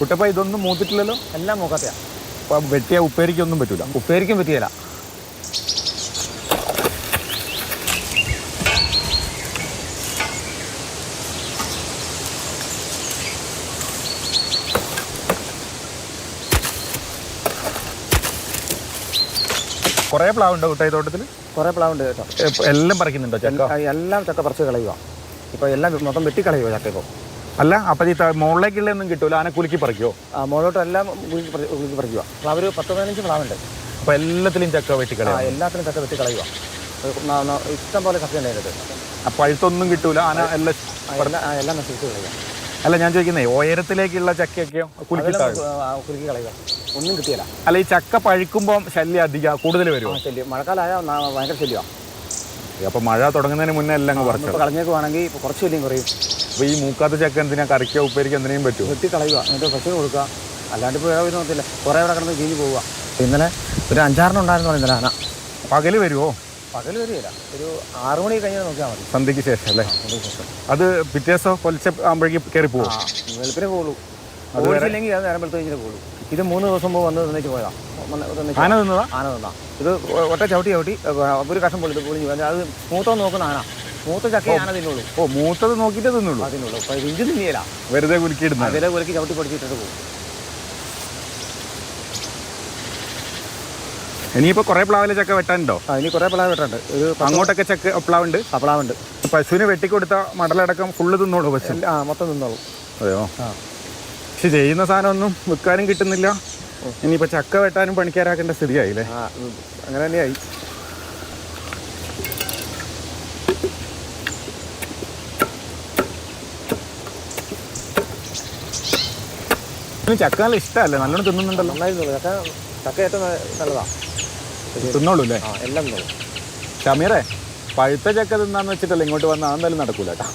കുട്ടപ്പ ഇതൊന്നും മൂത്തിട്ടില്ലല്ലോ? എല്ലാം മുഖത്തെയാ അപ്പൊ വെട്ടിയ ഉപ്പേരിക്കൊന്നും പറ്റൂല. ഉപ്പേരിക്കും പറ്റിയല്ല കുറേ പ്ലാവുണ്ടോ കുട്ടായി തോട്ടത്തിൽ കുറേ പ്ലാവുണ്ട് കേട്ടോ. എല്ലാം പറിക്കുന്നുണ്ടോ ചക്ക? എല്ലാം- ചക്ക പറിച്ച് കളയുക ഇപ്പൊ എല്ലാം മൊത്തം വെട്ടി കളയുക ചക്ക ഇപ്പോൾ അല്ല അപ്പൊ ഈ മുകളിലേക്കുള്ള ഒന്നും കിട്ടൂല. ആനെ കുലുക്കി പറിക്കോ? ആ മുകളിലോട്ട് എല്ലാം ഉരുക്കി പറി- ഉരുക്കി പറിക്കുക. ഒരു പത്ത് പതിനഞ്ച് പ്ലാവുണ്ട്. അപ്പൊ എല്ലാത്തിലും ചക്ക ആ കളയുക. എല്ലാത്തിനും ചക്ക വെട്ടി കളയുക. ഒരു ന- ന- ഇഷ്ടം പോലെ ചക്ക ഉണ്ട് അതിനകത്ത്. അപ്പൊ പഴുത്തൊന്നും കിട്ടൂല. ആന എല്ലാം ആ, എല്ലാം ആ, എല്ലാം നശിപ്പിച്ച് കളയുക. അല്ല ഞാൻ ചോദിക്കുന്നേ ഉയരത്തിലേക്കുള്ള ചക്കയൊക്കെയോ കുലുക്കി അതെല്ലാം താഴും? ആ, കുലുക്കി കളയുക. ഒന്നും കിട്ടിയില്ല. അല്ല ഈ ചക്ക പഴുക്കുമ്പോൾ ശല്യം അധികം കൂടുതൽ ആ വരുമോ ശല്യം മഴക്കാലമായ ഭയങ്കര ശല്യമാണ് അപ്പൊ മഴ തുടങ്ങുന്നതിന് മുന്നേ എല്ലാം അങ്ങ് പറിച്ചു? ഇപ്പോൾ കളഞ്ഞേക്കുവാണെങ്കിൽ ഇപ്പോൾ കുറച്ച് വലിയ കുറയും. അപ്പൊ ഈ മൂക്കാത്ത ചക്ക എന്തിനാ? കറിക്കോ ഉപ്പേരിക്കോ എന്തിനേയും പറ്റും? വെട്ടി കളയുക എന്നിട്ട് പക്ഷേ കൊടുക്കുക. അല്ലാണ്ട് ഇപ്പോൾ വേറെ നോക്കില്ല. കുറേ അവിടെ കിടന്ന് ചീഞ്ഞ് പോവുക. ഇന്നലെ ഒരു അഞ്ചാറിന് ഉണ്ടായിരുന്നു ഇന്നലെ ആന പകൽ വരുമോ പകൽ വരികയില്ല. ഒരു ആറു മണി കഴിഞ്ഞാൽ നോക്കിയാൽ മതി. സന്ധ്യക്ക് ശേഷം അല്ലേ? അത് പിറ്റേ ദിവസം കൊലച്ച ആകുമ്പോഴേക്ക് കയറി പോകും വെളുപ്പിനെ പോകുള്ളൂ ഓടിച്ചില്ലെങ്കിൽ അത് നേരം വെളുത്ത് കഴിഞ്ഞിട്ട് പോകുള്ളൂ ഇത് മൂന്ന് ദിവസം മുമ്പ് വന്ന് തന്നിട്ട് പോയതാ. വന്ന് തന്നിട്ട് ആന തിന്നതാ? ആന തിന്നാ ഇത് ഒറ്റ ചവിട്ടി ചവിട്ടി ഒരു കഷം പൊളി പൊളിഞ്ഞു അത് മൂത്തോ നോക്കുന്ന ആന. മൂത്ത ചക്ക ആന തിന്നുള്ളൂ. ഓ മൂത്തത് നോക്കിയിട്ട് തിന്നുള്ളൂ? അതിനുള്ളൂ ഇഞ്ചി തിന്നിയല്ല വെറുതെ കുലുക്കിയിടുന്നത്. വെറുതെ കുലുക്കി ചവിട്ടി പൊടിച്ചിട്ടിട്ട് പോകും. ഇനിയിപ്പോ കുറെ പ്ലാവിലെ ചക്ക വെട്ടാനുണ്ടോ? ഇനി കുറേ പ്ലാവ് വെട്ടാനുണ്ട്. ഒരു അങ്ങോട്ടൊക്കെ ചക്ക പ്ലാവുണ്ട്? പ്ലാവുണ്ട്. പശുവിന് വെട്ടിക്കൊടുത്ത മടലടക്കം ഫുള്ള് തിന്നോളൂ പശു. ആ മൊത്തം തിന്നോളൂ. അതെയോ? ആ. പക്ഷെ ചെയ്യുന്ന സാധനം ഒന്നും വിൽക്കാനും കിട്ടുന്നില്ല. ഇനിയിപ്പോ ചക്ക വെട്ടാനും പണിക്കാരാക്കേണ്ട സ്ഥിതിയായില്ലേ? അങ്ങനെ തന്നെയായി. ചക്ക നല്ല ഇഷ്ടമല്ലേ നല്ലോണം തിന്നുന്നുണ്ടല്ലോ. ചക്ക ചക്ക ഏറ്റവും നല്ലതാ. തിന്നോളൂ അല്ലേ എല്ലാം ഷമീറേ പഴുത്ത ചക്ക തിന്നാന്ന് വെച്ചിട്ടല്ലേ ഇങ്ങോട്ട് വന്നാൽ അതെന്തായാലും നടക്കൂല കേട്ടോ.